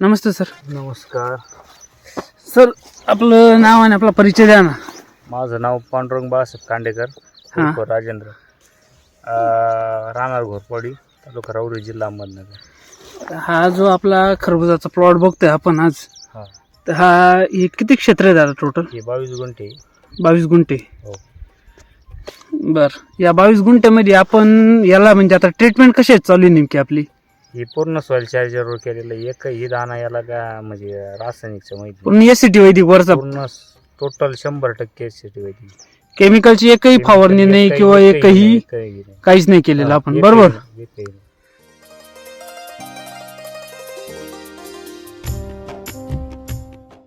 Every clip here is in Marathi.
नमस्ते सर. नमस्कार. सर आपलं नाव आणि आपला परिचय द्या ना. माझं नाव पांडुरंग बाळासाहेब कांडेकर हां. उर्फ राजेंद्र. अं, राहणार घोरपवाडी तालुका राऊरी जिल्हा अहमदनगर. हा जो आपला खरबुजाचा प्लॉट बघतोय आपण आज हा. तर हा हे किती क्षेत्र आहे दादा टोटल हे बावीस गुंठे. बावीस गुंठे. हो. बर. या बावीस गुंठ्यामध्ये आपण याला म्हणजे आता ट्रीटमेंट कशी आहे चालू आहे नेमकी आपली? ही पूर्ण सॉइल चार्जरवर केलेलं. एकही दाना याला का म्हणजे रासायनिकचं माहिती. पूर्ण एस सी टी वैदिक वरचा पूर्ण टोटल शंभर टक्के सिटी होती केमिकलची एकही फवारणी नाही किंवा एकही काहीच नाही केलेलं आपण बरोबर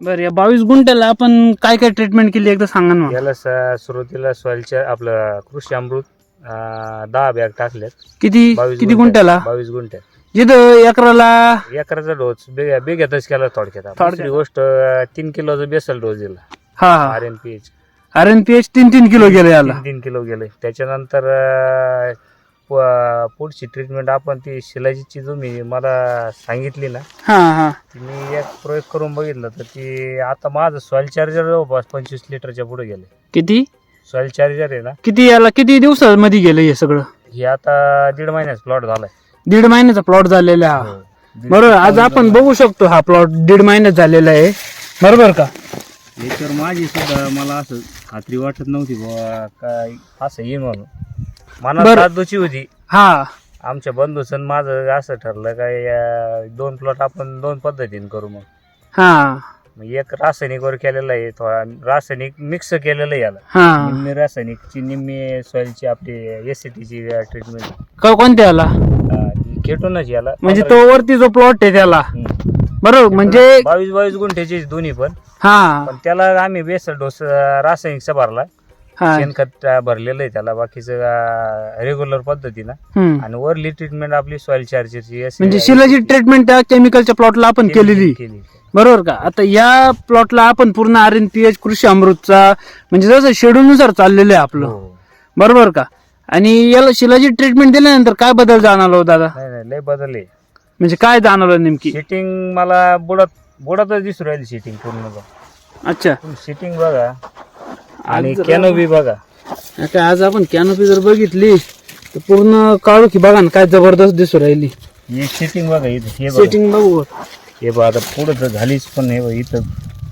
बर या बावीस गुंठ्याला आपण काय काय ट्रीटमेंट केली एकदा सांगा ना मला. याला स- सुरुवातीला सॉइलच्या आपलं कृषी अमृत अं, दहा बॅग टाकल्यात किती बावीस किती. गुंठ्याला बावीस गुंठ्यात जिथं एकराला एकराचा डोस बेग्यातच केला थोडक्यात. थोडक्यात. दुसरी गोष्ट अं, तीन किलोचा बेसल डोस दिला. हा हा. R N P H R N P H तीन तीन किलो गेले याला. तीन तीन किलो गेले. त्याच्यानंतर अं, प- पुढची ट्रीटमेंट आपण ती शिलाजीची तुम्ही मला सांगितली ना हा हा. ती मी एक प्रयोग करून बघितलं तर ती आता माझं सॉइल चार्जर जवळपास पंचवीस लिटरच्या पुढे गेले. किती? सॉइल चार्जर आहे ना. किती याला किती दिवसामध्ये गेलं हे सगळं? हे आता दीड महिन्याचा प्लॉट झालाय. दीड महिन्याचा प्लॉट झालेला हा. बरोबर आज आपण बघू शकतो हा प्लॉट दीड महिन्यात झालेला आहे. बरोबर का? याच्यावर माझी सुद्धा मला असं खात्री वाटत नव्हती बुवा काय असं येईन म्हणून. बरं. साधूची होती. हा. आमच्या बंधूचं माझं असं ठरलं काय अं, दोन प्लॉट आपण दोन पद्धतीने करू मग. हा. मग एक रासायनिकवर केलेलं आहे थोडा रासायनिक मिक्स केलेलं आहे याला. हा. निम्मी रासायनिकची निम्मी सॉइलची आपली एस ची ट्रीटमेंट का कोणत्या याला? खेटूनच याला. म्हणजे तो वरती जो प्लॉट आहे त्याला. हम्म. बरोबर म्हणजे बावीस बावीस गुंठ्याचे दोन्ही पण. हा. पण त्याला आम्ही बेसल डोस रासायनिकचा भरला. हा. शेणखत अं, भरलेलं आहे त्याला. बाकीचं रेग्युलर पद्धतीनं. हम्म. आणि वरली ट्रीटमेंट आपली सॉइल चार्जरची म्हणजे शिलाची ट्रीटमेंट त्या केमिकलच्या प्लॉटला आपण केलेली. केली. बरोबर का? आता या प्लॉटला आपण पूर्ण आर एन पी एच कृषी अमृतचा म्हणजे जसं शेड्यूल नुसार चाललेलं आहे आपलं. हो. बरोबर का? आणि याला शिलाची ट्रीटमेंट दिल्यानंतर काय बदल जाणवला हो दादा? नाही नाही लय बदलले म्हणजे काय जाणवलं नेमकी? सिटिंग मला बुडत बुडतच दिसू राहिली सिटिंग पूर्ण अच्छा. सिटिंग बघा आणि कॅनोबी बघा. आता आज आपण कॅनोपी जर बघितली तर पूर्ण काळू की बघा ना काय जबरदस्त दिसू राहिली. ही सिटिंग बघा इथं हे बघा. सेटिंग बघू. हे बघा आता पुढं तर झालीच पण हे बघा इथं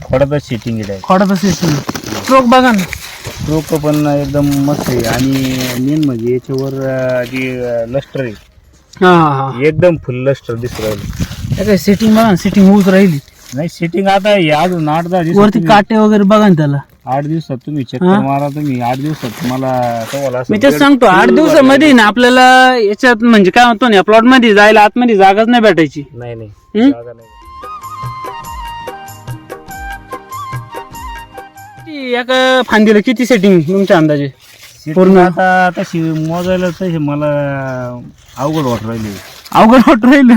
थोडंच सिटिंग आहे. खोडा स्ट्रोक बघा ना. लोक पण एकदम मस्त आहे. आणि मेन म्हणजे याच्यावर जे लस्टर आहे. हा हा हा. एकदम फुल लस्टर दिसू राहिलं. काय सेटिंग बघा सेटिंग होऊच राहिली. नाही सिटिंग आता हे अजून आठ दहा दिवसात वरती काटे वगैरे बघा ना त्याला. आठ दिवसात तुम्ही चक्कर हा? मारा तुम्ही. आठ दिवसात तुम्हाला मी तेच सांगतो आठ दिवसामध्ये ना आपल्याला याच्यात म्हणजे काय म्हणतो ना या प्लॉटमध्ये जायला आतमध्ये जागाच नाही भेटायची. नाही नाही. हम्म? जागा नाही किती- एका फांदीला किती सेटिंग तुमच्या अंदाजे? पूर्ण. आता तशी मोजायला तशी मला अवघड वाटत राहिली. अवघड वाटत राहिलं?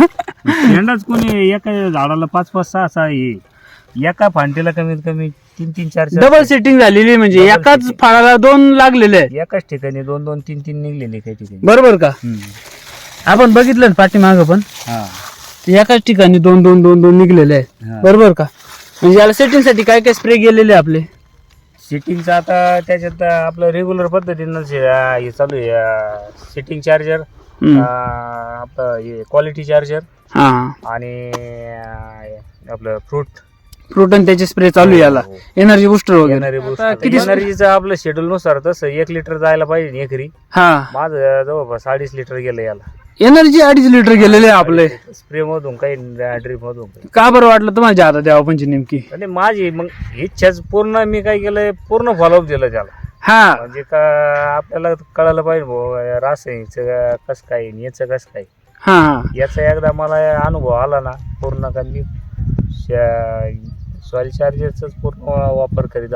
शेंडाच कोणी एका झाडाला पाच पाच सहा सहा ये एका फांटीला कमीत कमी तीन तीन चार चार डबल सेटिंग झालेली म्हणजे. Double एकाच setting. फळाला दोन लागलेले आहेत. एकाच ठिकाणी दोन दोन तीन तीन निघलेले काही ठिकाणी. बरोबर का? हम्म. आपण बघितलं ना पाठीमागं पण. हा. ते एकाच ठिकाणी दोन दोन दोन दोन निघलेले आहेत. हा. बरोबर का? म्हणजे याला सेटिंगसाठी काय काय स्प्रे गेलेले आपले? सिटिंगचं आता त्याच्यात आपलं रेग्युलर पद्धतीनं जे, अं, हे चालू आहे सिटिंग चार्जर हम्म. आपलं हे क्वालिटी चार्जर हा. आणि अं, आपलं फ्रूट फ्रूट आणि त्याचे स्प्रे चालू आहे याला. हो. एनर्जी बुस्टर वगैरे. एनर्जी आता किती एनर्जीचं आपलं शेड्यूल नुसार तसं एक लिटर जायला पाहिजे एकरी. हा. माझं जवळपास अडीच लिटर गेलं याला. एनर्जी अडीच लिटर गेलेले आहे आपले. स्प्रे मधून काही ड्रीप मधून काही. का बरं वाटलं तुम्हाला जादा द्यावं पण नेमकी? आणि माझी मग इच्छाच पूर्ण मी काय केलंय पूर्ण फॉलोअप दिलं त्याला. हा. म्हणजे का आपल्याला कळालं पाहिजे भाऊ रासायनिकचं कसं काय आणि याचं कसं काय? हा. हा याचा एकदा मला अनुभव आला ना पूर्ण का मी सॉइल चार्जरचाच पूर्ण वापर करीत.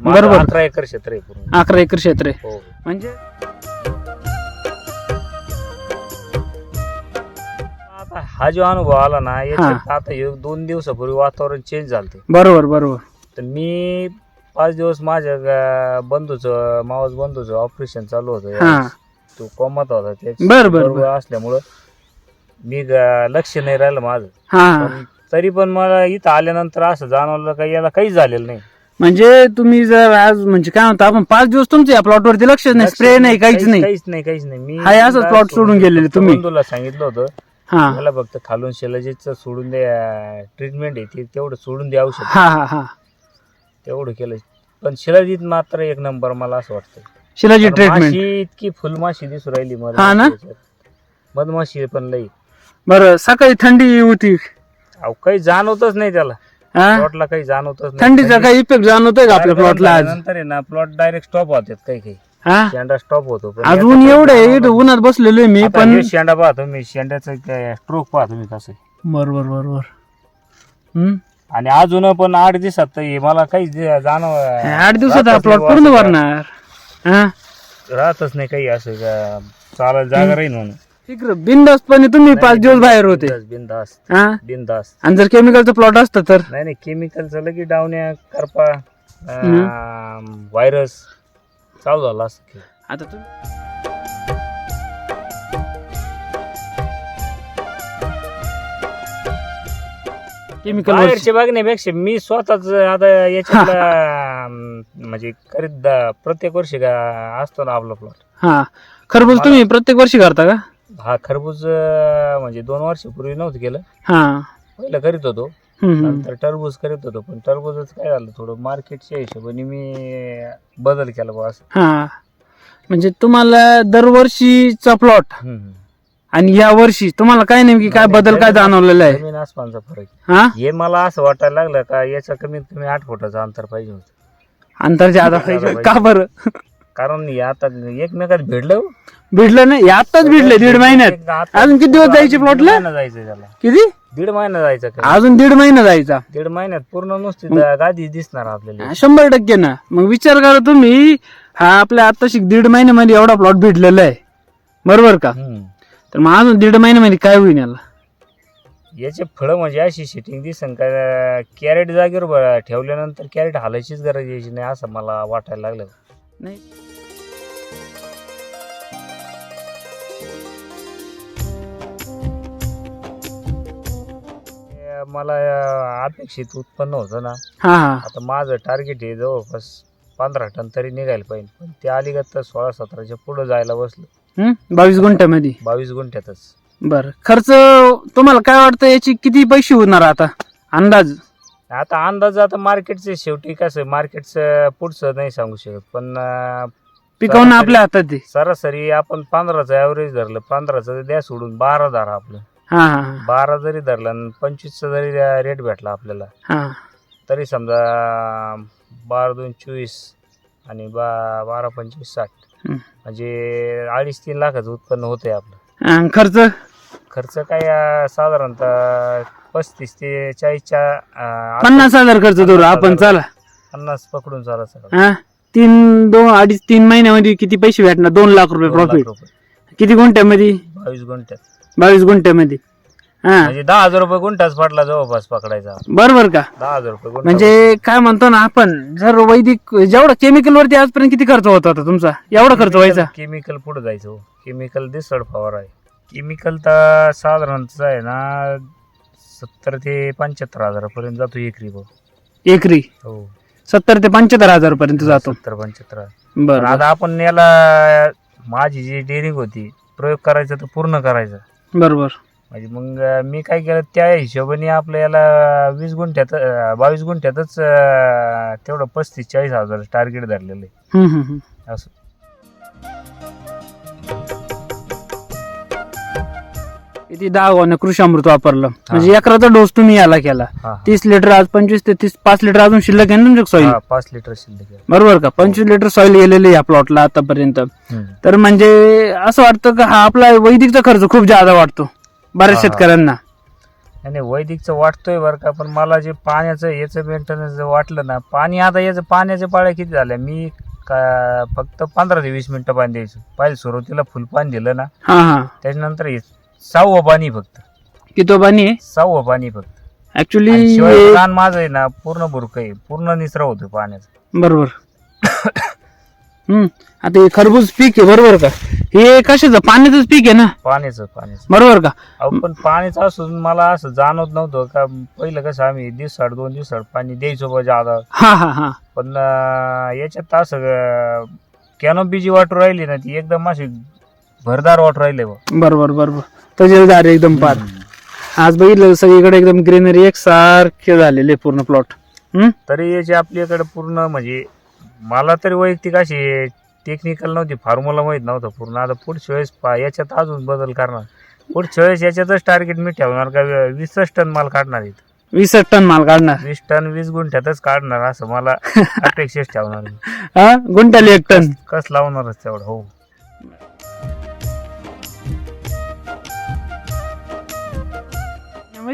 माझं बरोबर. अठरा एकर क्षेत्र आहे पूर्ण. अकरा एकर क्षेत्र आहे. हो. म्हणजे हा जो अनुभव आला ना याच्यात आता हे दोन दिवसापूर्वी वातावरण चेंज झालं बरोबर बरोबर. तर मी पाच दिवस माझ्या ग- बंधूचं मावस बंधूचं ऑपरेशन चालू होतं. हा. तो कोमात होता. त्याच्या बर, बर, बरोबर असल्यामुळं मी ग- लक्ष नाही राहिलं माझं. हा. पण तरी पण मला इथं आल्यानंतर असं जाणवलं का याला काहीच झालेलं नाही. म्हणजे तुम्ही जर आज म्हणजे काय म्हणतो आपण पाच दिवस तुमच्या या प्लॉटवरती लक्ष नाही स्प्रे नाही काहीच नाही. काहीच नाही काहीच नाही. मी हाय असंच तुला plot सोडून गेलेले तुम्ही. बंधूला सांगितलं होतं हा. मला फक्त खालून शिलाजीचं सोडून दे ट्रीटमेंट आहे ते तेवढं सोडून दे औषध. हा हा हा. तेवढं केलं. पण शिलाजीत मात्र एक नंबर मला असं वाटतं. शिलाजी ट्रीटमेंट माशी इतकी फुलमाशी दिसू राहिली हा ना? मधमाशी पण लई. बरं सकाळी थंडी होती. अहो काही जाणवतच नाही त्याला. हा? प्लॉटला काही जाणवतच नाही. थंडीचा काही इफेक्ट जाणवतोय का आपल्या प्लॉटला आज? नंतर आहे ना प्लॉट डायरेक्ट स्टॉप होतात काही काही. हा? शेंडा स्टॉप होतो पण अजून याचा एवढं काही आहे, इथं उन्हात बसलेलो आहे मी आता पण हे शेंडा पाहतो मी शेंड्याचं स्ट्रोक पाहतो मी कसं आहे. बरोबर बरोबर. हम्म? आणि अजून पण आठ दिवसात तर हे मला काही जे जाणव आठ दिवसात हा प्लॉट पूर्ण भरणार. हा? राहतच नाही काही असं का चालायला जागा राहील म्हणून. इकडं बिंदासपणे तुम्ही पाच दिवस बाहेर होते. बिनधास्त हा? बिनधास्त. आणि जर केमिकलचं प्लॉट असतं तर? नाही नाही केमिकलचं लगेच डावण्या करपा व्हायरस चालू झाला असं की. आता तुम्ही? केमिकल बाहेरचे बघण्यापेक्षा मी स्वतःच आता याच्यातला अं, म्हणजे करीत दा- प्रत्येक वर्षी का असतो ना आपला प्लॉट हा. खरबूज तुम्ही प्रत्येक वर्षी करता का? हा खरबूज अं, म्हणजे दोन वर्षापूर्वी नव्हतं केलं. हा. पहिलं करीत होतो. नंतर टरबूज करीत होतो पण टरबूजच काय झालं थोडं मार्केटच्या हिशोबाने मी बदल केला बा असं. हा. म्हणजे तुम्हाला दरवर्षीचा प्लॉट हम्म. आणि या वर्षी तुम्हाला काय नेमकी काय बदल काय जाणवलेला आहे? जमीन आसमानचा फरक हा? हे मला असं वाटायला लागलं का याच्या कमीत कमी आठ फुटाचं अंतर पाहिजे होतं. अंतर ज्यादा पाहिजे का बरं? कारण हे आता एकमेकात भेटलं भिडलं नाही आताच भिडले दीड महिन्यात. आता- अजून किती दिवस जायचे प्लॉटला महिना जायचं त्याला. किती? दीड महिना जायचं का? अजून दीड महिना जायचा. दीड महिन्यात पूर्ण नुसती गा- गादी दिसणार आपल्याला. शंभर टक्के ना. मग विचार करा तुम्ही हा आपल्या आता शिक दीड महिन्यामध्ये एवढा प्लॉट भेटलेला आहे. बरोबर का? हम्म. तर मग अजून दीड महिन्यामध्ये काय होईल याला? याचे फळं म्हणजे अशी शिटिंग दिसन का कॅरेट जागेवर ब- ठेवल्यानंतर कॅरेट हालायचीच गरज यायची नाही असं मला वाटायला लागलं. नाही. मला अं, अपेक्षित उत्पन्न होतं ना. हा हा. आता माझं टार्गेट आहे जवळपास पंधरा टन तरी निघायला पाहिजे. पण ते अलीगत तर सोळा सतराच्या पुढं जायला बसलं. हम्म? बावीस गुंठ्यामध्ये? बावीस गुंठ्यातच. बर. खर्च तुम्हाला काय वाटतं याची किती पैसे होणार आता? अंदाज? आता अंदाज आता मार्केटचे शेवटी कसं मार्केटचं पुढचं नाही सांगू शकत. पण अं, पिकवणं आपल्या हातात आहे. सरासरी आपण पंधराचं ॲव्हरेज धरलं पंधराचं द्या सोडून बारा धरा आपलं. हा हा. बारा जरी धरलं आणि पंचवीसचा जरी रेट भेटला आपल्याला हा. तरी समजा बारा दोन चोवीस आणि बा बारा पंचवीस साठ. म्हणजे अडीच तीन लाखाचं उत्पन्न होतंय आपलं. आणि खर्च? खर्च काय अं, साधारणतः पस्तीस ते चाळीसच्या अं, पन्नास हजार खर्च धरू आपण चला. पन्नास पकडून चाला सर हा तीन दोन अडीच तीन महिन्यामध्ये किती पैसे भेटणार? दोन लाख रुपये प्रॉफिट किती गुंठ्यामध्ये? बावीस गुंठ्यात. बावीस गुंठ्यामध्ये. हा. म्हणजे दहा हजार रुपये गुंठाच पडला जवळपास पकडायचा. बरोबर का? दहा हजार रुपये गुंठा म्हणजे काय म्हणतो ना आपण जर वैदिक जेवढा केमिकल वरती आजपर्यंत किती खर्च होत होता तुमचा? एवढा खर्च व्हायचा? केमिकल पुढे जायचं हो. केमिकल दिसड फवार आहे. केमिकल तर साधारणतः आहे ना सत्तर ते पंच्याहत्तर हजारापर्यंत जातो एकरी भाऊ एकरी? हो. सत्तर ते पंच्याहत्तर हजार पर्यंत जातो. सत्तर पंच्याहत्तर. बरं. पण आता आपण याला माझी जी डेअरिंग होती प्रयोग करायचा तर पूर्ण करायचा. बरोबर. म्हणजे मग मी काय केलं त्या हिशोबाने आपलं याला वीस गुंठ्यात अं, बावीस गुंठ्यातच अं, तेवढं पस्तीस चाळीस हजार टार्गेट धरलेलं. आहे हम्म, हम्म, हम्म. असं. किती दहा गोण्या कृषी अमृत वापरलं. म्हणजे एकराचा डोस तुम्ही याला केला. हा. तीस लिटर आज पंचवीस ते तीस पाच लिटर अजून शिल्लक आहे ना तुमच्या सॉईल हा, पाच लिटर शिल्लक आहे. बरोबर का? पंचवीस लिटर सॉईल गेलेले या प्लॉटला आतापर्यंत. हम्म. तर म्हणजे असं वाटतं का हा आपला वैदिकचा खर्च खूप जादा वाटतो बऱ्याच हा. शेतकऱ्यांना? नाही नाही, वैदिकचं वाटतोय बरं का पण मला जे पाण्याचं याचं मेंटेनन्स वाटलं ना पाणी आता याचं पाण्याच्या पाळ्या किती झाल्या? मी का फक्त पंधरा ते वीस मिनिटं पाणी द्यायचं. पहिले सुरुवातीला फुल पाणी दिलं ना. हा हा. त्याच्यानंतर हे सहावं पाणी फक्त. किती पाणी आहे सहावं पाणी फक्त आणि ऍक्च्युली शिवाय रान माझं आहे ना पूर्ण बुरक आहे. पूर्ण निचरा होतो पाण्याचा. बरोबर. हम्म. आता हे खरबूज पीक आहे बरोबर का? हे कशाचं? पाण्याचंच पीक आहे ना? पाण्याचं पाण्याचं. बरोबर का? अहो पण पाण्याचं असून मला असं जाणवत नव्हतं का पहिलं कसं आम्ही दिवसाड दोन दिवसाड पाणी द्यायचो बा जादा. हा हा हा. पण अं, याच्यात असं कॅनोपी जी वाटू राहिली ना ती एकदम अशी भरदार वाटू राहिले बा. बरोबर बरोबर. तजेलदार आहे एकदम पार. आज बघितलं सगळीकडे एकदम ग्रीनरी एकसारखे झालेले पूर्ण प्लॉट तरी याची आपल्याकडे पूर्ण म्हणजे मला तरी वैयक्तिक अशी टेक्निकल नव्हती फॉर्म्युला माहीत नव्हतं पूर्ण. आता पुढच्या वेळेस पा- याच्यात अजून बदल करणार. पुढच्या वेळेस याच्यातच टार्गेट मी ठेवणार का? वीसच टन माल काढणार इथं वीस टन माल काढणार. वीस टन वीस गुंठ्यातच काढणार असं मला अपेक्षाच ठेवणार मी. हा? गुंटाले एक टन. कस लावणारच तेवढं हो.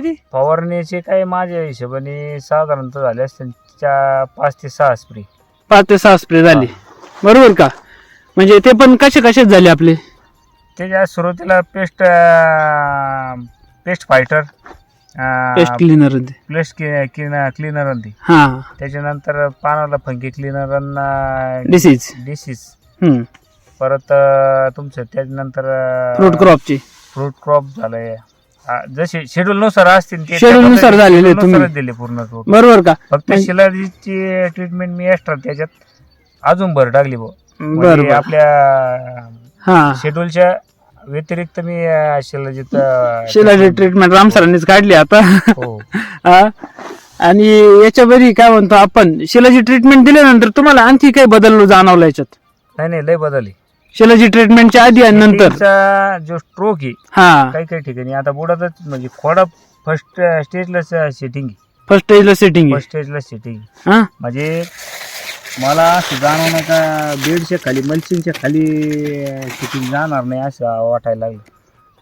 माहिती फवारणीचे काय माझ्या हिशोबाने साधारणतः झाले असते पाच ते सहा स्प्रे पाच ते सहा स्प्रे झाले. बरोबर का? म्हणजे ते पण कसे कसेच झाले आपले? त्याच्या सुरुवातीला paste paste fighter paste cleaner paste cleaner ते हा. त्याच्यानंतर पानाला फंगी क्लिनर डिसीज डिसीज परत अं, तुमचं त्याच्यानंतर फ्रूट क्रॉपची फ्रूट क्रॉप झालंय. आ, जसे शेड्यूल नुसार असतील ते Schedule त्या नुसार झालेले schedule तुम्ही. नुसारच दिले पूर्ण. बरोबर का? फक्त म्हणजे- शिलाजीची ट्रीटमेंट मी एक्स्ट्रा त्याच्यात अजून भर टाकली भाऊ म्हणजे बरोबर. आपल्या हा. शेड्यूलच्या व्यतिरिक्त मी अं, शिलाजीत अं, शिलाची ट्रीटमेंट राम सरांनीच काढली आता. हो. हा. आणि याच्या बरी काय म्हणतो आपण शिलाची ट्रीटमेंट दिल्यानंतर तुम्हाला आणखी काही बदल जाणवला याच्यात? नाही नाही लय बदलली. शिलाची ट्रीटमेंटच्या आधी आणि नंतर? जो स्ट्रोक आहे हा. काही काही ठिकाणी. आता बुडातच म्हणजे खोडा फर्स्ट स्टेजला सेटिंग फर्स्ट स्टेजला सेटिंग फर्स्ट स्टेजला सेटिंग हा? म्हणजे मला असं जाणवणं का बेडच्या खाली मल्चिंगच्या खाली सेटिंग जाणार नाही असं वाटायला लागलं.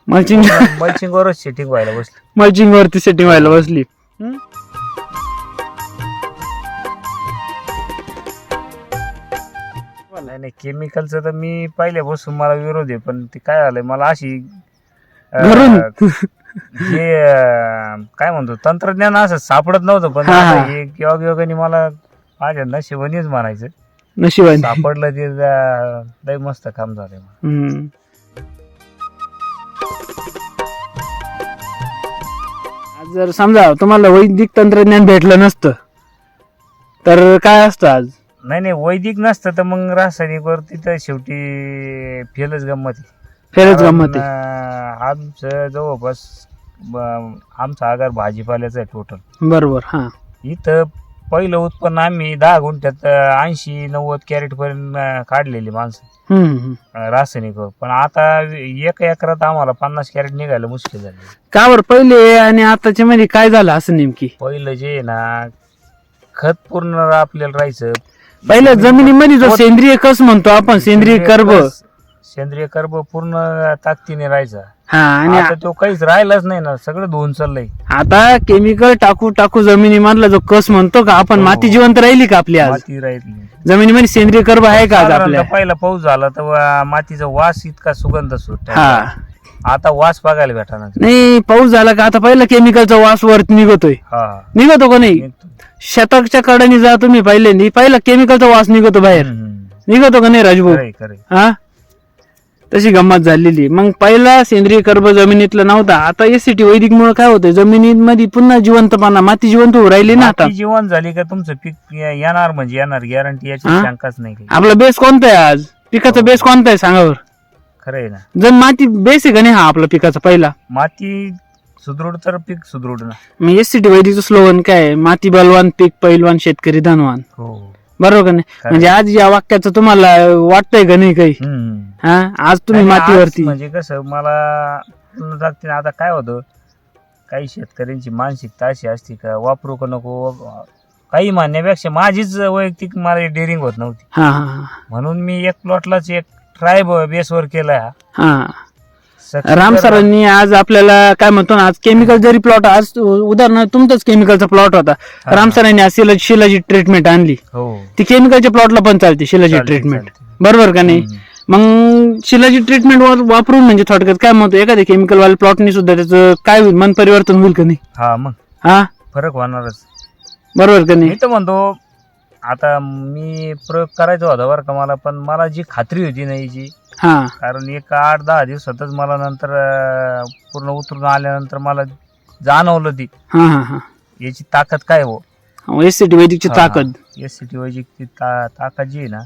मल्चिंग मल्चिंगवरच सेटिंग व्हायला बसली. मल्चिंग वरती सेटिंग व्हायला बसली. नाही नाही केमिकलचं तर मी पहिल्यापासून मला विरोध आहे पण ते काय झालंय मला अशी अं, घरून हे अं, काय म्हणतो तंत्रज्ञान असं सापडत नव्हतं पण हा, आता हा. हे योगायोगाने मला माझ्या नशिबानीच म्हणायचं नशिबाने. सापडलं ते लय मस्त काम झालंय हम्म. आज जर समजा तुम्हाला वैदिक तंत्रज्ञान भेटलं नसतं तर काय असतं आज? नाही नाही वैदिक नसतं तर मग रासायनिक वरती तर शेवटी फेलच गंमत आहे. फेरच कारण, गंमत आहे. अं, आमचं जवळपास ब- आमचा आगार भाजीपाल्याचा आहे टोटल बरोबर हा. इथं पहिलं उत्पन्न आम्ही दहा गुंठ्यात ऐंशी नव्वद कॅरेट पर्यंत अं, काढलेली माणसं. हम्म, हम्म. अं, रासायनिक पण आता एक एकरात आम्हाला पन्नास कॅरेट निघायला मुश्किल झालं. का बरं पहिले आणि आताच्या मध्ये काय झालं असं नेमकी? पहिलं जे आहे ना खत पूर्ण आपल्याला राहायचं. पहिल्या जमिनीमध्ये जो सेंद्रिय कस म्हणतो आपण सेंद्रिय कर्ब. सेंद्रिय कर्ब पूर्ण ताकदीने राहायचा. हा आणि आता तो काहीच राहिलाच नाही ना सगळं धुवून चाललंय. आता केमिकल टाकू टाकू जमिनीमधला जो कस म्हणतो का आपण हो. माती जिवंत राहिली का आपली आज? माती राहिली जमिनीमध्ये सेंद्रिय कर्ब आहे का आज साधारणतः आपल्या? पहिला पाऊस झाला तर वा- मातीचा वास इतका सुगंध सुट हा. आता वास बघायला भेटणार. नाही पाऊस झाला का आता पहिला केमिकलचा वास वरती निघतोय. हा. निघतो का नाही? निघतो. शतकच्या कडाने जा तुम्ही पहिल्यांदा पहिला केमिकलचा वास निघतो बाहेर. निघतो का नाही राजभाऊ खरंय हा? तशी गंमत झालेली. मग पहिला सेंद्रिय कर्ब जमिनीतला नव्हता. आता एसीटी वैदिक मुळे काय होतंय? जमिनीमध्ये पुन्हा जिवंतपणा माती जिवंत होऊ राहिली ना आता. जीवन झाली का तुमचं पीक येणार म्हणजे येणार गॅरंटी याची हा? शंकाच नाही काही. आपला बेस कोणता आहे आज? पिकाचा हो. बेस कोणता आहे सांगावर? खरंय ना. जर माती बेस आहे का नाही हा आपला पिकाचा पहिला? माती सुदृढ तर पीक सुदृढ ना. मग एसीटी वैदिकचं स्लोगन काय आहे? माती बलवान पीक पैलवान शेतकरी धनवान. हो. बरोबर का नाही. म्हणजे आज या वाक्याचं तुम्हाला वाटतंय का नाही काही? हम्म. हा? आज तुम्ही आणि आज मातीवरती म्हणजे कसं मला जागतिक आता काय होतं? काही शेतकऱ्यांची मानसिकता अशी असते का वापरू का नको काही म्हणण्यापेक्षा माझीच वैयक्तिक मला डेअरिंग होत नव्हती. हा हा म्हणून मी एक प्लॉटलाच एक ट्राय बेसवर केला. हा. हा. राम सरांनी आज आपल्याला काय म्हणतो ना आज केमिकल जरी प्लॉट आज उदाहरणार्थ तुमचाच केमिकलचा प्लॉट होता. राम सरांनी आज शिला शिलाची ट्रीटमेंट आणली. हो. ती केमिकलच्या प्लॉटला पण चालते शिलाची ट्रीटमेंट. बरोबर का नाही. मग शिलाची ट्रीटमेंट वापरून म्हणजे थोडक्यात काय म्हणतो एखाद्या केमिकल वाल्या प्लॉटनी सुद्धा त्याचं काय होईल मन परिवर्तन होईल का नाही? हा मग. हा? फरक होणारच बरोबर का नाही? तर म्हणतो आता मी प्रयोग करायचा होता बरं का मला पण मला जी खात्री होती ना याची हा. कारण एक आठ दहा दिवसातच मला नंतर अं, पूर्ण उतरून आल्यानंतर मला जाणवलं ती. हा हा हा. याची ताकद काय हो? एस सी टी वैदिकची ताकद. एस सी टी ती ताकद जी आहे ना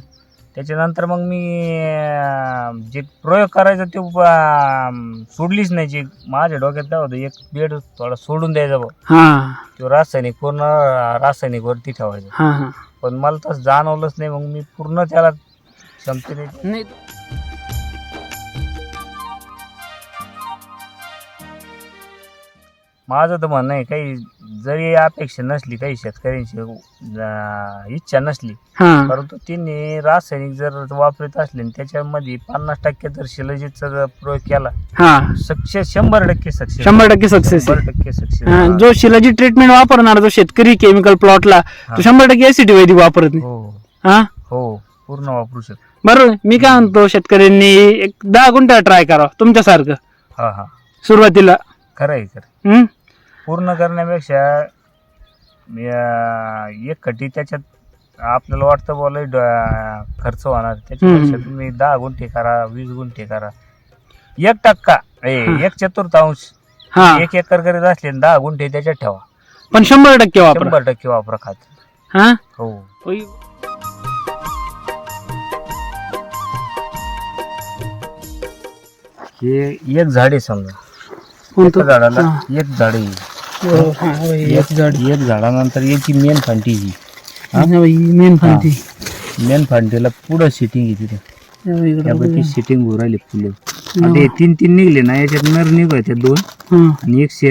त्याच्यानंतर मग मी अं, जे प्रयोग करायचा ते अं, सोडलीच नाही. जी माझ्या डोक्यात काय होतं एक बेड थोडा सोडून द्यायचा बघ हा. तो रासायनिक पूर्ण रासायनिक वरती ठेवायचा. हा हा. पण मला तसं जाणवलंच नाही. मग मी पूर्ण त्याला क्षमतेने नाही माझं तर म्हणणं आहे काही जरी अपेक्षा नसली काही शेतकऱ्यांची अं, इच्छा नसली हा. परंतु त्यांनी रासायनिक जर वापरत असले आणि त्याच्यामध्ये पन्नास टक्के जर शिलजीतचा जर प्रयोग केला हा. सक्सेस शंभर टक्के सक्सेस शंभर टक्के सक्सेस शंभर टक्के सक्सेस जो शिलाची ट्रीटमेंट वापरणार जो शेतकरी केमिकल प्लॉटला. तो शंभर टक्के एसिटी वैदिक वापरत नाही. हो. हा? हो पूर्ण वापरू शकतो. बरोबर मी काय म्हणतो शेतकऱ्यांनी एक दहा गुंठा ट्राय करा तुमच्यासारखं. हा हा. सुरुवातीला. खरं आहे खरं हम्म? पूर्ण करण्यापेक्षा एक खटी त्याच्यात आपल्याला वाटतं बोल खर्च होणार. त्याच्यापेक्षा हम्म. तुम्ही दहा गुंठे करा वीस गुंठे करा. एक टक्का ए. एक चतुर्थांश हा. एक एकर करीत असले दहा गुंठे त्याच्यात ठेवा. पण शंभर टक्के वापरा. शंभर टक्के वापरा खात हा? हो. हे एक झाड आहे समजा. कोणतं? झाडाला हा. एक झाड आहे. एक झाड. एक झाडानंतर याची मेन फांटी ही. हा, मेन फांदी मेन फांटीला पुढं सिटिंग आहे तिथे. त्यापैकी. सिटिंग होऊ राहिली फुलं. आता हे तीन तीन निघले ना याच्यात नर निघायचे दोन. आणि एक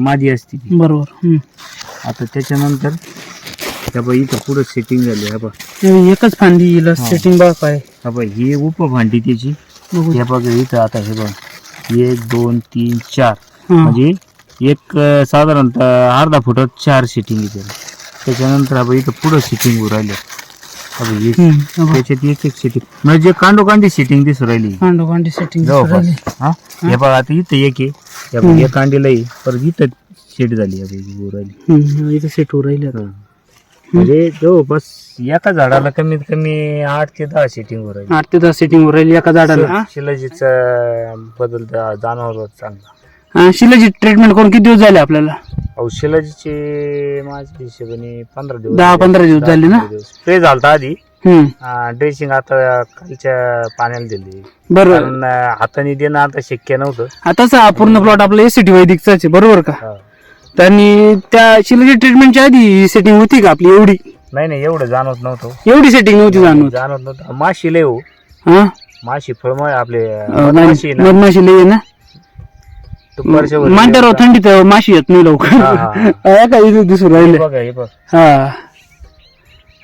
मादी असते ती. बरोबर. आता त्याच्यानंतर त्या बाई इथं पुढं सेटिंग झाली हा बघ. एकच फांदी हा. सेटिंग बघ काय हा बघ ही उपफांटी त्याची बघू. हे बघ इथं आता हे बघ. एक दोन तीन चार. म्हणजे एक साधारणतः अर्धा फुटात चार सिटिंग येते त्याच्यानंतर बघ इथं पुढं सिटिंग होऊ राहिले. एक- हा. त्याच्यात एक एक सिटिंग म्हणजे कांडोकांडी सिटिंग दिसू राहिली. कांडो कांडी सेटिंग जवळपास. हा? हे. बघ आता इथं एक आहे. हे बघ, कांडीला आहे परत इथं शेट झाली होऊ राहिली. इथं सेट होऊ राहिले आता. म्हणजे जवळपास एका झाडाला कमीत कमी आठ ते दहा सिटिंग आठ ते दहा सेटिंग होऊ राहिली एका झाडाला. हा? शिलाजीचा बदल त्या- जाणवला चांगला. शिलाची ट्रीटमेंट करून किती दिवस झाले आपल्याला? शिलाजीचे माझ्या हिशोबाने पंधरा दिवस दहा पंधरा दिवस झाले ना? स्प्रे झालता आधी. हम्म. ड्रेसिंग आता कालच्या पाण्याला दिली. बरोबर. कारण हाताने देणं आता शक्य नव्हतं. आताच हा पूर्ण प्लॉट आपला एसिटी वैदिकचाच आहे बरोबर का? हा. आणि त्या शिलाची ट्रीटमेंटच्या आधी सेटिंग होती का आपली एवढी? नाही नाही एवढं जाणवत नव्हतं. एवढी सेटिंग नव्हती जाणवत. जाणवत नव्हतं. माशी लय हो. हा? माशी फळमळ आपले अं, माशी आहे ना. मधमाशी लई आहे ना? दुपारच्या वेळी मांडर थंडीत माशी येत नाही लवकर. हा, हा, हा. हा, का इथे दिसून हे राहिले? बघा हे बघ. हा.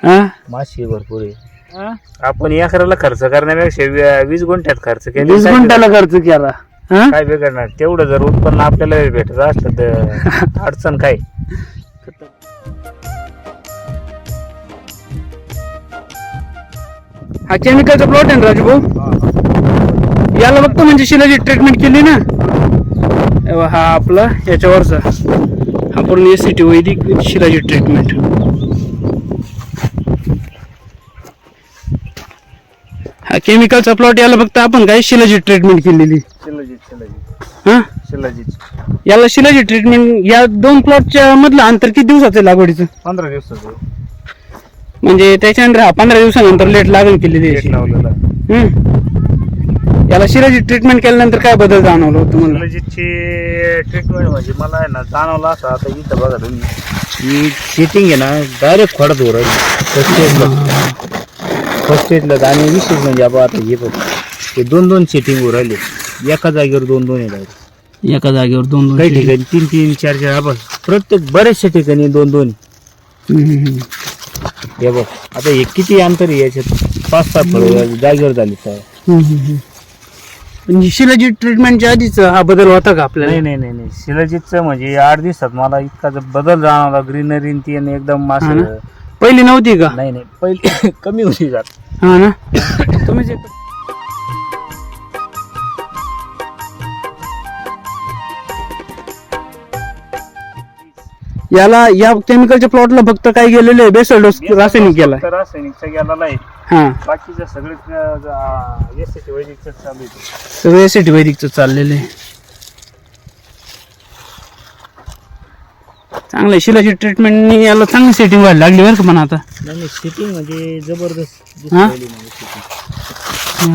हा? माशी भरपूर आहे. हा? आपण एकराला खर्च करण्यापेक्षा वी- वीस गुंठ्यात खर्च केले वीस गुंठाला खर्च केला. हा? काय बिघडणार? तेवढं जर उत्पन्न आपल्याला भेटत असलं तर अडचण काय? हा केमिकलचा प्लॉट आहे ना राजू भाऊ? याला फक्त म्हणजे शिलाची ट्रीटमेंट केली ना? हा आपला याच्यावरचा. हा पूर्ण एस सी टी वैदिक शिलाची ट्रीटमेंट हा केमिकलचा प्लॉट याला फक्त आपण काय शिलाची ट्रीटमेंट केलेली? शिलाजीत शिलाजीत. हा? शिलाजीत. याला शिलाची ट्रीटमेंट या दोन प्लॉटच्या मधलं अंतर किती दिवसाचं आहे लागवडीचं? पंधरा दिवसाचं म्हणजे त्याच्यानंतर हा पंधरा दिवसानंतर लेट लागण केलेली आहे. लावलेला हम्म. याला शिराची ट्रीटमेंट केल्यानंतर काय बदल जाणवलं होतं तुम्हाला? ट्रीटमेंट म्हणजे मला आहे ना जाणवलं असं. आता इथं बघा तुम्ही. ही सेटिंग आहे ना डायरेक्ट हो राहिली फर्स्ट स्टेजला फर्स्ट स्टेजला आणि विशेष म्हणजे आपण आता हे बघ. हे दोन दोन सेटिंग हो राहिले. एका जागेवर दोन दोन direct. एका जागेवर दोन दोन काही ठिकाणी तीन तीन चार चार आपण प्रत्येक बऱ्याचशा ठिकाणी दोन दोन. हे बघ. आता हे किती अंतर आहे याच्यात? पाच सहा फळं जागेवर झाली हम्म. म्हणजे शिलाची ट्रीटमेंटच्या आधीच हा बदल होता का आपल्याला? नाही नाही नाही नाही. शिलाजीतचं म्हणजे आठ दिवसात मला इतका जो बदल जाणवला ग्रीनरी ती आणि एकदम मास हा ना? पहिली नव्हती का? नाही नाही. पहिले कमी होती जात. हा ना? तुम्ही जे याला या केमिकलच्या प्लॉटला फक्त काय गेलेलं आहे? बेसल डोस रासायनिक गेला फक्त रासायनिकचा गेलेला आहे. हा. बाकीचं सगळे एस टी वैदिकचं चालू आहे. सगळं एसिटी वैदिकचं चाललेलं आहे. चांगलं आहे. शिलाची ट्रीटमेंटनी याला चांगली सेटिंग व्हायला लागली बरं का पण आता. नाही सिटिंग म्हणजे जबरदस्त दिसून हा? राहिली म्हणजे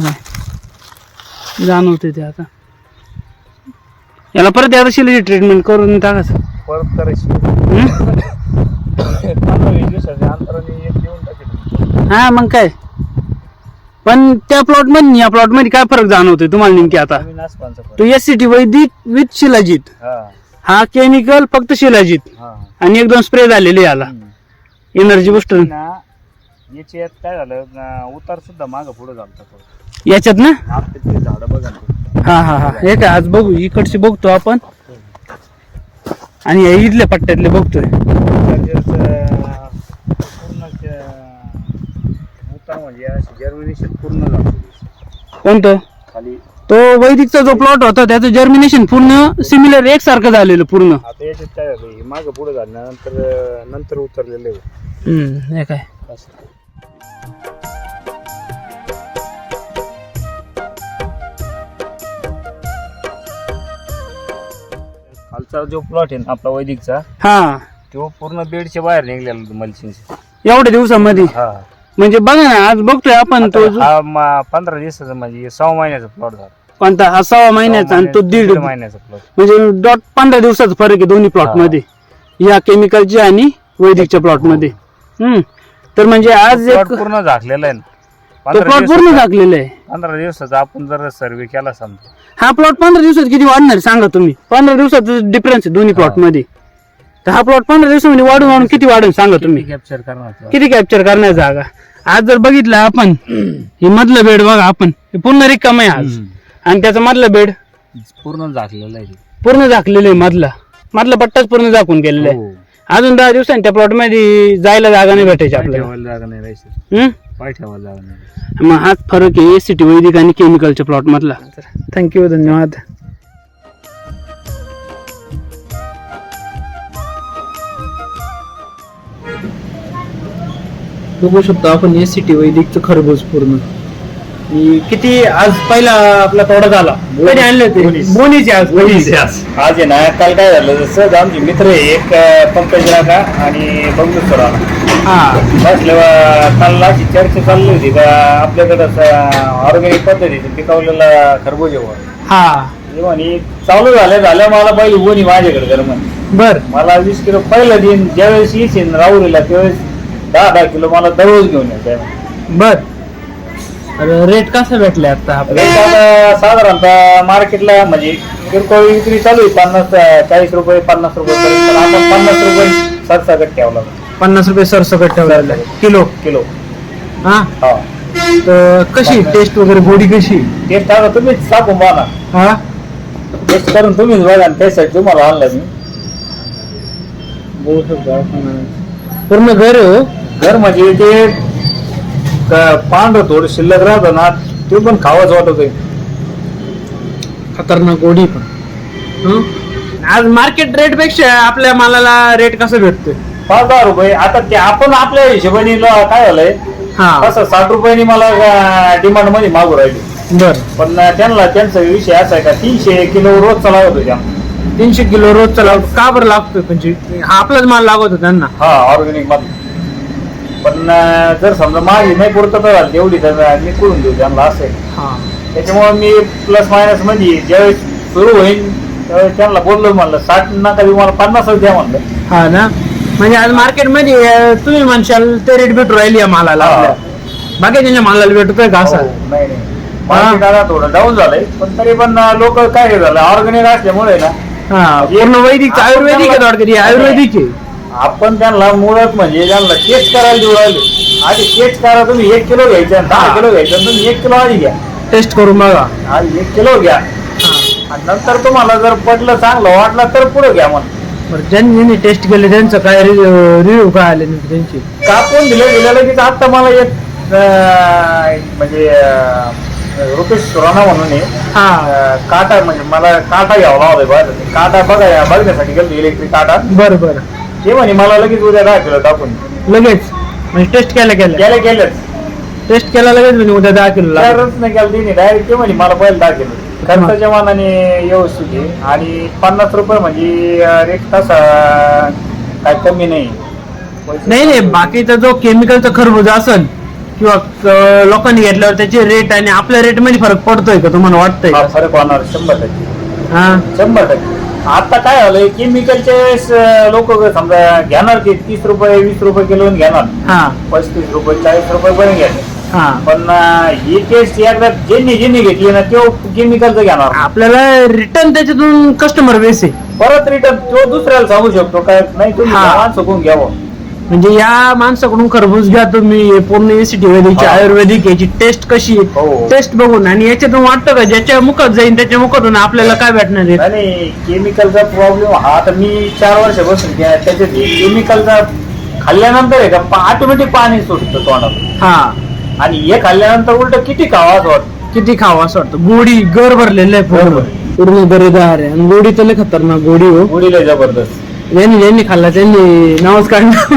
काय. जाणवते ते आता. याला परत आता शिलाची ट्रीटमेंट करून टाकायचं परत करायची. हं? पंधरा वीस दिवसाच्या अंतराने एक देऊन टाकेल. हा मग काय? पण त्या प्लॉटमध्ये या प्लॉटमध्ये काय फरक जाणवतोय तुम्हाला नेमकी आता? फरक. तो एस सी टी वैदिक विथ शिलाजीत. हा. हा केमिकल फक्त शिलाजीत. हा. आणि एक दोन स्प्रे झालेले याला. हम्म. एनर्जी बुस्टर ना याच्यात काय झालं उतार सुद्धा माग पुढे झालता थोडं. याच्यात ना? आपले ते झाडं बघा ना. हा हा हा. हे काय आज बघू इकडचे बघतो आपण. आणि या इथल्या पट्ट्यातले बघतोय. पूर्ण उतार म्हणजे अशी जर्मिनेशन पूर्ण झालं. कोणतं? खाली. तो वैदिकचा जो प्लॉट होता त्याचं जर्मिनेशन पूर्ण सिमिलर एकसारखं झालेलं पूर्ण. आता याच्यात काय झालं माग पुढे झाल्यानंतर अं, नंतर उतरलेलं आहे. हम्म हे काय? असं. खालचा जो प्लॉट आहे ना आपला वैदिकचा हा. तो पूर्ण बेडच्या बाहेर निघलेला मलचिंग एवढ्या दिवसामध्ये? हा. म्हणजे बघा ना आज बघतोय आपण तो जो- हा म- पंधरा दिवसाचा म्हणजे सहा महिन्याचा प्लॉट झाला. कोणता? हा सहा महिन्याचा आणि तो दीड महिन्याचा प्लॉट म्हणजे डॉट पंधरा दिवसाचा फरक आहे दोन्ही प्लॉट हा. मध्ये. या केमिकलच्या आणि वैदिकच्या प्लॉटमध्ये. हम्म. तर म्हणजे आज प्लॉट एक पूर्ण झाकलेला आहे ना. तो पंधरा प्लॉट पूर्ण दिवसाचा झाकलेला आहे. पंधरा दिवसाचा आपण जर सर्वे केला समजा. हा प्लॉट पंधरा दिवसात किती वाढणार सांगा तुम्ही. पंधरा दिवसाचा डिफरन्स आहे दोन्ही प्लॉटमध्ये तर हा प्लॉट पंधरा दिवसामध्ये वाढून वाढून किती वाढून सांगा तुम्ही. कॅप्चर करणार. किती कॅप्चर करण्याची जागा? आज जर बघितलं आपण हे मधलं बेड बघा आपण. हे पूर्ण रिकाम आहे आज. आणि त्याचं मधलं बेड पूर्ण झाकलेला आहे. पूर्ण झाकलेलं आहे मधला. मधला पट्टाच पूर्ण झाकून गेलेला आहे. हो. अजून दहा दिवसांनी त्या प्लॉटमध्ये जायला जागा नाही भेटायची आपल्याला. ठेवायला जागा नाही राहायची. हम्म? पाय ठेवायला मग हाच फरक आहे सिटी वैदिक आणि केमिकलच्या प्लॉट मधला. थँक्यू धन्यवाद. बघू शकतो आपण एस सिटी वैदिकचं खरबूज पूर्ण. किती आज पहिला आपला तोडा झाला. कधी आणले ते? बोनीस. बोनीचे आज बोनीस. आज. आहे ना काल काय झालं? जसं आमचे मित्र आहे एक अं, पंकज राका आणि बंधू सरा हा. बसल्या काल अशी चर्चा चालली होती. का आपल्याकडं ऑर्गॅनिक पद्धतीचं पिकवलेला खरबूज आहे बुवा. हा. हे म्हणे चालू झाल्या झाल्या मला पहिली बोनी माझ्याकडे घर म्हणे. बर. मला वीस किलो पहिलं दिन ज्यावेळेस येशील राहुरीला त्यावेळेस दहा दहा किलो मला दररोज घेऊन यायचं बर. रेट कसा भेटले आता रेट आता साधारणतः मार्केटला म्हणजे किरकोळ विक्री चालू आहे पन्नास चाळीस रुपये पन्नास रुपये पर्यंत पण आपण पन्नास रुपये सरसकट ठेवला. पन्नास रुपये सरसकट ठेवलेलं आहे किलो? किलो. हा? हा. तर कशी? टेस्ट वगैरे गोडी कशी? टेस्ट आता तुम्हीच बघा ना हा? टेस्ट करून तुम्हीच बघा त्यासाठी तुम्हाला आणलं मी. पूर्ण घर? आहे हो घर म्हणजे ते क- पांढरं थोडं शिल्लक राहतं ना ते पण खावंच वाटत आहे खतरनाक गोडी पण. हं? आज मार्केट रेटपेक्षा आपल्या मालाला रेट कसं भेटतोय? पाच दहा रुपये. आता ते आपण आपल्या हिशोबाने ल- काय झालंय? हा. कसं साठ रुपयांनी मला डिमांडमध्ये मागू राहिली. बर. पण त्यांना त्यांचा विषय असा आहे का तीनशे किलो रोज चालवत होत्या तीनशे किलो रोज चला का बरं लागतोय म्हणजे? हा आपलाच माल लागत होता त्यांना हा ऑर्गॅनिकमध्ये पण अं, जर समजा माझी नाही पुरत तर झाली तेवढी तर मी करून देऊ त्यांना असं आहे. हा. त्याच्यामुळे मी प्लस मायनसमध्ये ज्यावेळेस सुरू होईल त्यावेळेस त्यांना बोललो म्हणलं साठ नका देऊ मला पन्नासच द्या म्हणलं. हा ना? म्हणजे आज मार्केटमध्ये अं, तुम्ही म्हणशाल ते रेट भेटू राहिली या मालाला हा. आपल्या. बाकी त्यांच्या मालाला भेटतोय का असं? हो, नाही नाही. मार्केट आता थोडं डाऊन झालंय पण तरी पण लोक काय हे झालं ऑर्गॅनिक असल्यामुळे ना. हा पूर्ण वैदिक आयुर्वेदिक आहे थोडक्यात हे आयुर्वेदिक आहे. आपण त्यांना मुळात म्हणजे त्यांना टेस्ट करायला देऊ राहिले. आधी टेस्ट करा तुम्ही एक किलो घ्यायचा आणि दहा हा. किलो घ्यायचा आणि तुम्ही एक किलो आधी घ्या. टेस्ट करून बघा. आधी एक किलो घ्या. आणि नंतर तुम्हाला जर पटलं चांगलं वाटलं तर पुढे घ्या मग बरं ज्यांनी टेस्ट केले त्यांचं काय रिव्ह्यू काय आले नाही त्यांची? कापून दिलं? गेलेलं की आता मला एक अं, म्हणजे अं, रुपेश सुराणा म्हणून आहे. हा. अं, काटा म्हणजे मला काटा घ्यावा होता बाहेर काटा बघा बघण्यासाठी गेलो इलेक्ट्रिक काटा. बरं बरं. ते म्हणे मला लगेच उद्या दहा किलो टाकून लगेच? म्हणजे टेस्ट केल्या केल्या? गेले गेलेच टेस्ट केला लगेच म्हणजे उद्या दहा किलो लागेल. नाही केला तिने डायरेक्ट ते म्हणे मला पहिलं दहा किलो खर्चाच्या मानाने व्यवस्थित आहे. आणि पन्नास रुपये म्हणजे रेट तसा काय कमी नाही. नाही नाही बाकीचा जो केमिकलचा खरबूज असेल किंवा क- लोकांनी घेतल्यावर त्याचे रेट आणि आपल्या रेटमध्ये फरक पडतोय का तुम्हाला वाटतंय? हा? फरक होणार शंभर टक्के. हा? शंभर टक्के. आता काय झालंय केमिकलचे लोक समजा घेणार ते तीस रुपये वीस रुपये किलो घेणार. हा. पस्तीस रुपये चाळीस रुपये पण घेणार. हा. पण अं, ही टेस्ट एकदा ज्यांनी ज्यांनी घेतली ना तो केमिकलचं घेणार? आपल्याला रिटर्न त्याच्यातून कस्टमर बेस आहे. परत रिटर्न तो दुसऱ्याला सांगू शकतो काय नाही तुम्ही हा. गावात चुकून घ्यावं म्हणजे या माणसाकडून खरबूज घ्या तुम्ही हे पूर्ण एसीटी वैदिकची हा. आयुर्वेदिक याची टेस्ट कशी आहे हो. टेस्ट बघून आणि याच्यातून वाटतं का ज्याच्या मुखात जाईन त्याच्या मुखातून आपल्याला काय भेटणार आहे? आणि केमिकलचा प्रॉब्लेम हा आता मी चार वर्षापासून त्या- त्याच्यात केमिकलचा खाल्ल्यानंतर आहे का ऑटोमॅटिक पाणी सुटतं तोंडात हा. आणि हे खाल्ल्यानंतर उलट किती खावा असं वाटतं? किती खावं असं वाटतं? गोडी गर भरलेलं आहे पूर्ण. पूर्ण गरेदार आहे. आणि गोडी तर लय खतरनाक गोडी हो. गुडीला जबरदस्त. ज्यांनी ज्यांनी खाल्ला त्यांनी नावच काढलं?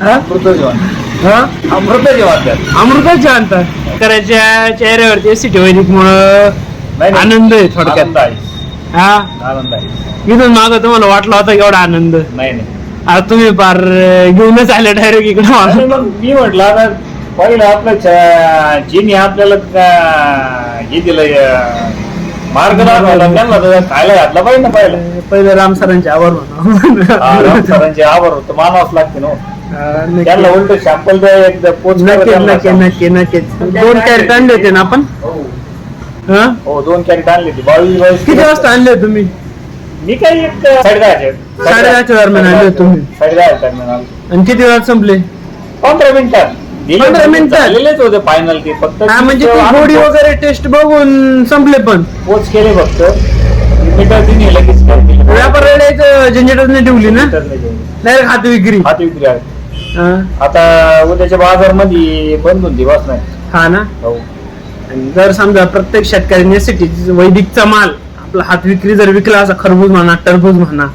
अमृत जेवण हा? अमृत जेवण अमृतच करायच्या चेहऱ्यावरती एसीटी मुळे नाही, नाही. आनंद आहे थोडक्यात. आहे. हा? आनंद आहे. इथून माग तुम्हाला वाटला होता एवढा आनंद. नाही नाही. आता तुम्ही फार घेऊनच आले डायरेक्ट इकडे. आणि मग मी म्हटलं आता पहिलं आपलं च- जिनी आपल्याला हे दिलं मार्ग दाखवला त्यांना तर खायला घातला पाहिजे ना पहिलं पहिले राम सरांचे आभार हा, राम म्हणा सरांचे आभार होतं मानावंच लागते ना हो. हा. त्यांना उलट शॅम्पल द्या एकदा पोच करा नक्कीच त्यांना नक्की सांग. नक्की नक्कीच दोन कॅरेट आणले होते ना आपण हो. हा हो दोन कॅरेट आणली होती बावीस बावीस किती वाजता आणले होते तुम्ही मी काही एक साडेदहाचे साडेदहाच्या दरम्यान आणले होते तुम्ही. साडेदहा दरम्यान आलो. आणि किती वेळात संपले पंधरा मिनिटात पंधरा मिनिटात? झालेलेच होते फायनल ते. फक्त हा म्हणजे ती गोडी वगैरे टेस्ट बघून संपले पण. पोच केले फक्त. लगेच केलं. व्यापाऱ्याला नाही ठेवली ना. डायरेक्ट हात विक्री. हात विक्री आहे. हा. आता उद्याच्या बाजारमध्ये बंद होऊन दिवस नाही. हा ना? हो. आणि जर समजा प्रत्येक शेतकऱ्याने सिटी वैदिकचा माल आपला हात विक्री जर विकला असा खरबूज म्हणा टरबूज म्हणा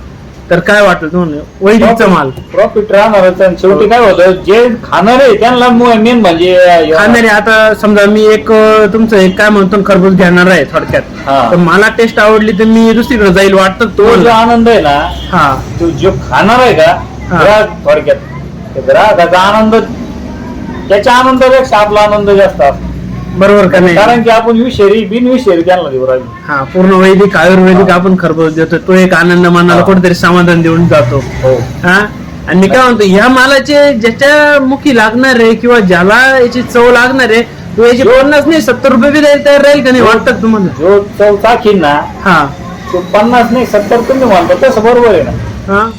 तर काय वाटलं तुम्हाला? वैदिकचा माल. प्रॉफिट राहणारच आणि शेवटी काय होतं? जे खाणार आहे त्यांना मेन म्हणजे खाणारे आता समजा मी एक तुमचं एक काय म्हणतो खरबूज घेणार आहे थोडक्यात. तर मला टेस्ट आवडली तर मी दुसरीकडे जाईल वाटतं तो जो आनंद आहे ना हा. तो जो खाणार आहे का थोडक्यात. ग्राहकाचा आनंद त्याच्या आनंदापेक्षा आपला आनंद जास्त असतो. बरोबर का नाही? कारण की आपण विषारी बिनविषारी त्यांना देऊ राहिलो. हा पूर्ण वैदिक आयुर्वेदिक. आपण खरबूज देतो तो एक आनंद मनाला. कुठेतरी समाधान देऊन जातो. हो. हा? आणि मी काय म्हणतो ह्या मालाचे ज्याच्या मुखी लागणार आहे किंवा ज्याला याची चव लागणार आहे तो याची पन्नास नाही सत्तर रुपये बी द्यायला तयार राहील का नाही? वाटतं का तुम्हाला? जो चव चाखीन ना हा. तो पन्नास नाही सत्तर तुम्ही म्हणतो तसं बरोबर आहे ना. हा?